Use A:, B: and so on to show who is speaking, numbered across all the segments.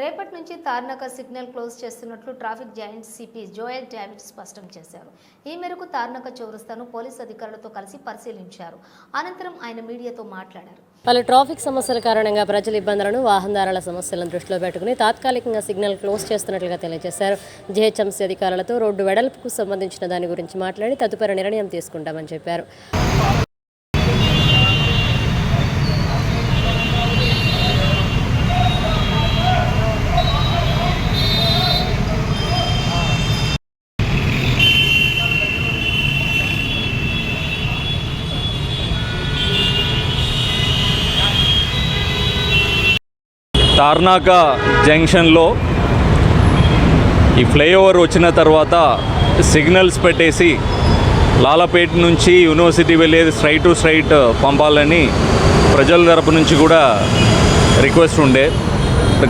A: రేపటి నుంచి Tarnaka signal close చేస్తున్నట్లు traffic joint CP Joel David స్పష్టం చేశారు. ఈ మేరకు తార్నాక చౌరస్తాను పోలీస్ అధికారులతో కలిసి పరిశీలించారు. అనంతరం ఆయన మీడియాతో మాట్లాడారు.
B: పలు ట్రాఫిక్ సమస్యల కారణంగా ప్రజల ఇబ్బందులను వాహనదారుల సమస్యలను దృష్టిలో పెట్టుకుని తాత్కాలికంగా సిగ్నల్ క్లోజ్ చేస్తున్నట్లుగా తెలియజేశారు. జిహెచ్ఎంసీ అధికారులతో రోడ్డు వెడల్పుకు సంబంధించిన దాని గురించి మాట్లాడి తదుపరి నిర్ణయం తీసుకుంటామని చెప్పారు.
C: తార్నాక జంక్షన్లో ఈ ఫ్లైఓవర్ వచ్చిన తర్వాత సిగ్నల్స్ పెట్టేసి లాలపేట నుంచి యూనివర్సిటీ వెళ్ళేది స్ట్రైట్ టు స్ట్రైట్ పంపాలని ప్రజల తరపు నుంచి కూడా రిక్వెస్ట్ ఉండే.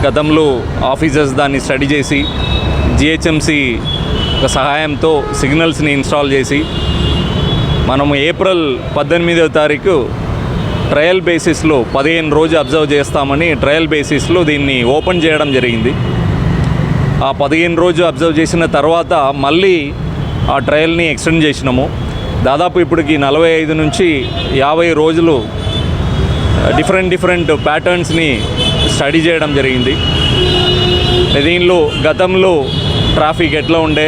C: గతంలో ఆఫీసర్స్ దాన్ని స్టడీ చేసి జిహెచ్ఎంసి సహాయంతో సిగ్నల్స్ని ఇన్స్టాల్ చేసి మనం ఏప్రిల్ పద్దెనిమిదవ తారీఖు ట్రయల్ బేసిస్లో పదిహేను రోజు అబ్జర్వ్ చేస్తామని ట్రయల్ బేసిస్లో దీన్ని ఓపెన్ చేయడం జరిగింది. ఆ పదిహేను రోజు అబ్జర్వ్ చేసిన తర్వాత మళ్ళీ ఆ ట్రయల్ని ఎక్స్టెండ్ చేసినాము. దాదాపు ఇప్పటికి నలభై ఐదు నుంచి యాభై రోజులు డిఫరెంట్ డిఫరెంట్ ప్యాటర్న్స్ని స్టడీ చేయడం జరిగింది. దీనిలో గతంలో ట్రాఫిక్ ఎట్లా ఉండే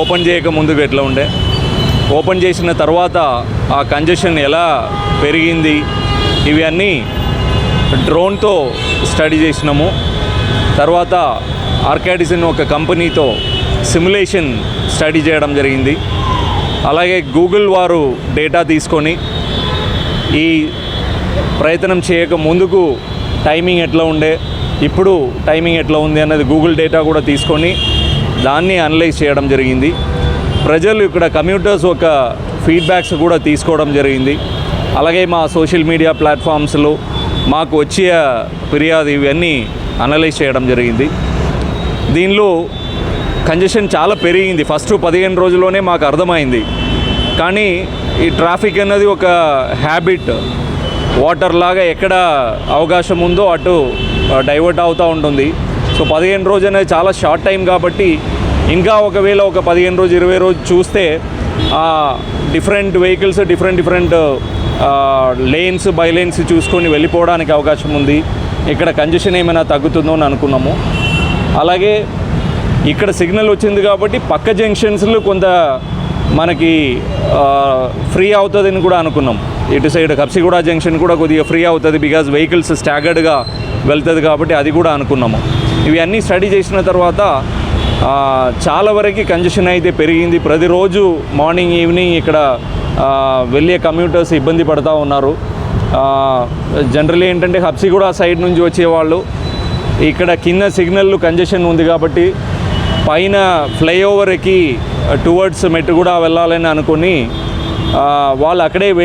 C: ఓపెన్ చేయక ముందుకు ఎట్లా ఉండే ఓపెన్ చేసిన తర్వాత ఆ కంజెషన్ ఎలా పెరిగింది ఇవి అన్నీ డ్రోన్తో స్టడీ చేసినాము. తర్వాత ఆర్కాడిసిన్ ఒక కంపెనీతో సిమ్యులేషన్ స్టడీ చేయడం జరిగింది. అలాగే గూగుల్ వారు డేటా తీసుకొని ఈ ప్రయత్నం చేయక ముందుకు టైమింగ్ ఎట్లా ఉండే ఇప్పుడు టైమింగ్ ఎట్లా ఉంది అన్నది గూగుల్ డేటా కూడా తీసుకొని దాన్ని అనలైజ్ చేయడం జరిగింది. ప్రజలు ఇక్కడ కమ్యూటర్స్ ఒక ఫీడ్బ్యాక్స్ కూడా తీసుకోవడం జరిగింది. అలాగే మా సోషల్ మీడియా ప్లాట్ఫామ్స్లో మాకు వచ్చే ఫిర్యాదు ఇవన్నీ అనలైజ్ చేయడం జరిగింది. దీనిలో కంజెషన్ చాలా పెరిగింది. ఫస్ట్ పదిహేను రోజుల్లోనే మాకు అర్థమైంది. కానీ ఈ ట్రాఫిక్ అన్నది ఒక హ్యాబిట్. వాటర్ లాగా ఎక్కడ అవకాశం ఉందో అటు డైవర్ట్ అవుతూ ఉంటుంది. సో పదిహేను రోజు అనేది చాలా షార్ట్ టైం కాబట్టి ఇంకా ఒకవేళ ఒక పదిహేను రోజు ఇరవై రోజు చూస్తే different vehicles different different lanes by lanes చూసుకొని వెళ్ళిపోవడానికి అవకాశం ఉంది. ఇక్కడ కంజెషన్ ఏమైనా తగ్గుతుందో అని అనుకున్నాము. అలాగే ఇక్కడ సిగ్నల్ వచ్చింది కాబట్టి పక్క జంక్షన్స్లో కొంత మనకి ఫ్రీ అవుతుందని కూడా అనుకున్నాం. ఇటు సైడ్ కప్సిగూడ జంక్షన్ కూడా కొద్దిగా ఫ్రీ అవుతుంది బికాజ్ వెహికల్స్ స్టాగర్డ్గా వెళ్తుంది కాబట్టి అది కూడా అనుకున్నాము. ఇవి అన్నీ స్టడీ చేసిన తర్వాత చాలా వరకు కంజెషన్ అయితే పెరిగింది. ప్రతిరోజు మార్నింగ్ ఈవినింగ్ ఇక్కడ వెళ్ళే కమ్యూటర్స్ ఇబ్బంది పడుతూ ఉన్నారు. జనరల్లీ ఏంటంటే హబ్సిగూడ సైడ్ నుంచి వచ్చేవాళ్ళు. ఇక్కడ కింద సిగ్నల్ కంజెషన్ ఉంది కాబట్టి పైన ఫ్లైఓవర్కి టువర్డ్స్ మెట్టు కూడా వెళ్ళాలని అనుకుని వాళ్ళు అక్కడే వెయిట్